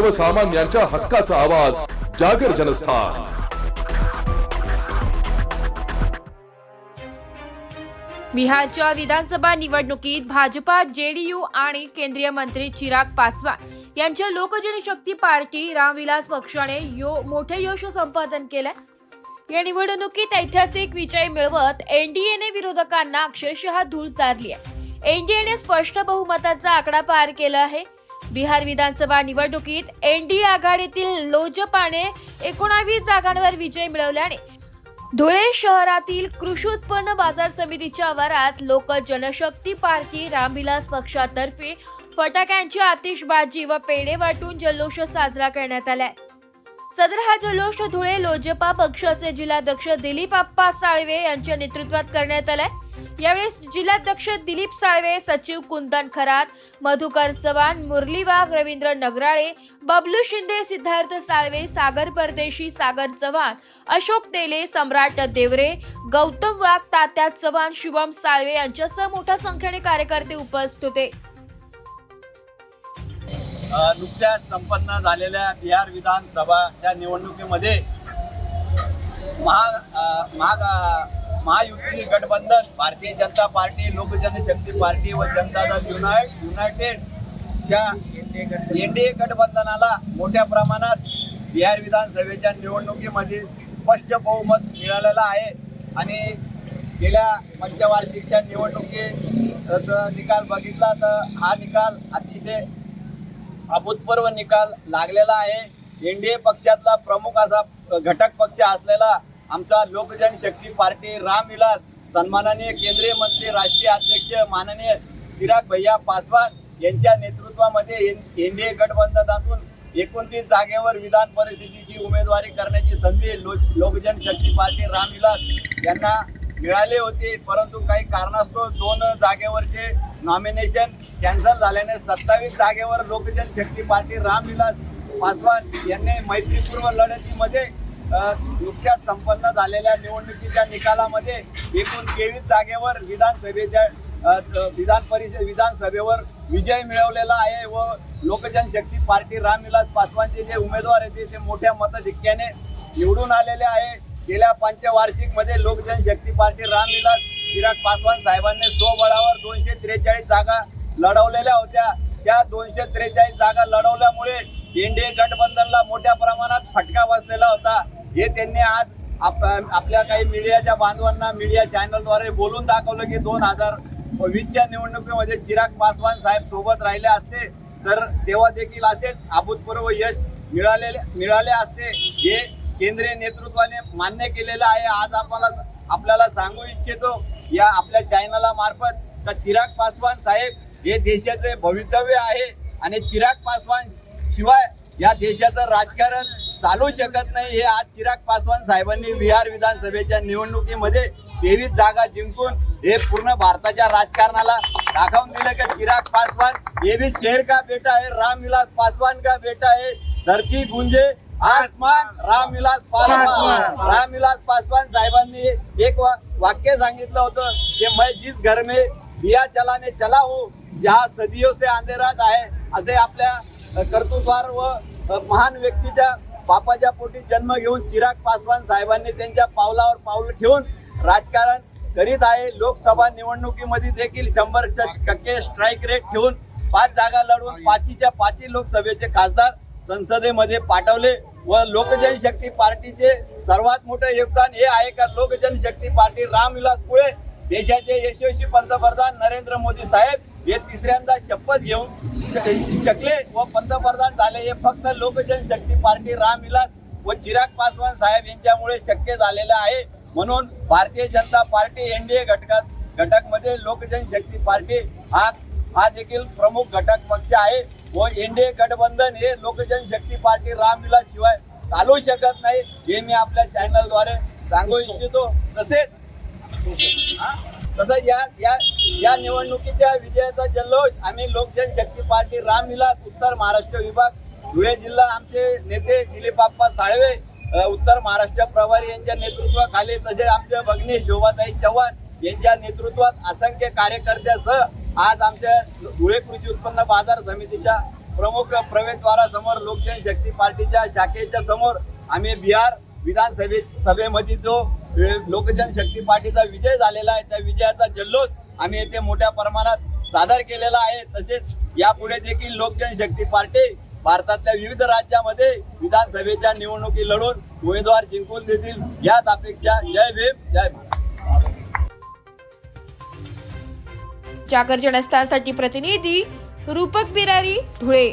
सर्वसामान्यांच्या हक्काचा आवाज जागर जनस्थान. बिहारच्या विधानसभा निवडणुकीत भाजपा जेडीयू आणि केंद्रीय मंत्री चिराग पासवान यांच्या लोकजनशक्ती पार्टी रामविलास पक्षाने यो मोठे यश संपादन केलंय. या निवडणुकीत ऐतिहासिक विजय मिळवत एनडीएने विरोधकांना अक्षरशः धूळ चारली आहे एनडीएने स्पष्ट बहुमताचा आकडा पार केला आहे. बिहार विधानसभा निवडणुकीत एनडीए आघाडीतील लोजपाने एकोणावीस जागांवर विजय मिळवल्याने धुळे शहरातील कृषी उत्पन्न बाजार समितीच्या आवारात लोक जनशक्ती पार्टी रामविलास पक्षातर्फे फटाक्यांची आतिषबाजी व पेढे वाटून जल्लोष साजरा करण्यात आलाय. सदर हा जल्लोष धुळे लोजपा पक्षाचे जिल्हाध्यक्ष दिलीप आप्पा साळवे यांच्या नेतृत्वात करण्यात आलाय. यावेळी जिल्हाध्यक्ष दिलीप साळवे सचिव कुंदन खरात मधुकर चव्हाण मुरली वाघ रवींद्र नगराळे बबलू शिंदे सिद्धार्थ साळवे सागर परदेशी सागर चव्हाण अशोक तेले सम्राट देवरे गौतम वाघ तात्या चव्हाण शिवम साळवे यांच्यासह मोठ्या संख्येने कार्यकर्ते उपस्थित होते. नुकत्याच संपन्न झालेल्या बिहार विधानसभाच्या निवडणुकीमध्ये महा महा महायुती गठबंधन भारतीय जनता पार्टी लोकजनशक्ती पार्टी व जनता दल युनायट युनायटेड च्या एन डी ए गठबंधनाला मोठ्या प्रमाणात बिहार विधानसभेच्या निवडणुकीमध्ये स्पष्ट बहुमत मिळालेलं आहे. आणि गेल्या पंचवार्षिकच्या निवडणुकीत निकाल बघितला तर हा निकाल अतिशय अभूतपूर्व निकाल लागलेला आहे. एन डी ए पक्षातला प्रमुख असा घटक पक्ष असलेला आमचा लोकजनशक्ती पार्टी रामविलास सन्माननीय केंद्रीय मंत्री राष्ट्रीय अध्यक्ष माननीय चिराग भैया पासवान यांच्या नेतृत्वामध्ये एन डी ए गटबंधनातून एकोणतीस जागेवर विधान परिषदेची उमेदवारी करण्याची संधी लो लोकजनशक्ती पार्टी रामविलास यांना मिळाले होते. परंतु काही कारणास्तव दोन जागेवरचे नॉमिनेशन कॅन्सल झाल्याने सत्तावीस जागेवर लोकजनशक्ती पार्टी रामविलास पासवान यांनी मैत्रीपूर्व लढतीमध्ये नुकत्याच संपन्न झालेल्या निवडणुकीच्या निकालामध्ये एकूण तेवीस जागेवर विधानसभेच्या विधान परिषद विधानसभेवर विजय मिळवलेला आहे व लोकजनशक्ती पार्टी रामविलास पासवानचे जे उमेदवार आहेत ते मोठ्या मतधिक्क्याने निवडून आलेले आहे. गेल्या पंचवार्षिकमध्ये लोकजनशक्ती पार्टी रामविलास चिराग पासवान साहेबांनी स्वबळावर दोनशे त्रेचाळीस जागा लढवलेल्या होत्या. त्या दोनशे त्रेचाळीस जागा लढवल्यामुळे एनडीए गठबंधनला मोठ्या प्रमाणात फटका बसलेला होता. हे त्यांनी आज आप आपल्या काही मीडियाच्या बांधवांना मीडिया चॅनलद्वारे बोलून दाखवलं की दोन हजार वीसच्या निवडणुकीमध्ये चिराग पासवान साहेब सोबत राहिले असते. तर तेव्हा देखील असेच अभूतपूर्व यश मिळालेले मिळाले असते. हे केंद्रीय नेतृत्वाने मान्य केलेलं आहे. आज आपल्याला आपल्याला सांगू इच्छितो या आपल्या चॅनला मार्फत का चिराग पासवान साहेब हे देशाचे भवितव्य आहे. आणि चिराग पासवान शिवाय या देशाचं राजकारण चालू शकत नाही. हे आज चिराग पासवान साहेबांनी बिहार विधानसभेच्या निवडणुकीमध्ये तेवीस जागा जिंकून हे पूर्ण भारताच्या राजकारणाला दाखवून दिलं. की चिराग पासवान ये भी शेर का बेटा है रामविलास पासवान का बेटा है धरती गुंजे आसमान रामविलास पासवान. रामविलास पासवान साहेबांनी एक वा- वाक्य सांगितलं होतं की मैं जिस घर में दिया चलाने चला हूँ जहाँ सदियों से अंधेरात आहे असे आपल्या कर्तृत्वार व महान व्यक्तीच्या बापाच्या पोटी जन्म घेऊन चिराग पासवान साहेबांनी त्यांच्या पावलावर पाऊल ठेवून राजकारण करीत आहे. लोकसभा निवडणुकीमध्ये देखील शंभर टक्के स्ट्राईक रेट ठेवून पाच जागा लढवून पाचीच्या पाची लोकसभेचे खासदार संसदेमध्ये पाठवले व लोकजनशक्ती पार्टीचे सर्वात मोठं योगदान हे आहे का? लोकजनशक्ती पार्टी रामविलास पुळे देशाचे यशस्वी पंतप्रधान नरेंद्र मोदी साहेब हे तिसऱ्यांदा शपथ घेऊन श- शकले व पंतप्रधान झाले. हे फक्त लोकजनशक्ती पार्टी रामविलास व चिराग पासवान साहेब यांच्यामुळे शक्य झालेलं आहे. म्हणून भारतीय जनता पार्टी एनडीए घटकात घटकमध्ये लोकजनशक्ती पार्टी हा हा देखील प्रमुख घटक पक्ष आहे. व एनडीए गठबंधन हे लोकजनशक्ती पार्टी रामविलास शिवाय चालू शकत नाही हे मी आपल्या चॅनलद्वारे सांगू इच्छितो. तसेच तसं या या या निवडणुकीच्या विजयाचा जल्लोष आम्ही लोकजन शक्ती पार्टी रामविलास उत्तर महाराष्ट्र विभाग धुळे जिल्हा आमचे नेते दिलीप आप्पा साळवे उत्तर महाराष्ट्र प्रभारी यांच्या नेतृत्वाखाली तसेच आमचे भगिनी शोभाताई चव्हाण यांच्या नेतृत्वात असंख्य कार्यकर्त्यासह आज आमच्या धुळे कृषी उत्पन्न बाजार समितीच्या प्रमुख प्रवेशद्वारासमोर लोकजन शक्ती पार्टीच्या शाखेच्या समोर आम्ही बिहार विधानसभे सभेमध्ये जो लोकजनशक्ती पार्टीचा विजय झालेला आहे. त्या विजयाचा जल्लोष आम्ही येथे मोठ्या प्रमाणात सादर केलेला आहे. तसेच यापुढे देखील लोकजनशक्ती पार्टी भारतातल्या विविध राज्यामध्ये विधानसभेच्या निवडणुकी लढून उमेदवार जिंकून देतील. याच अपेक्षा. जय भीम जय भारत. जागर जनस्थानसाठी प्रतिनिधी रूपक बिरारी धुळे.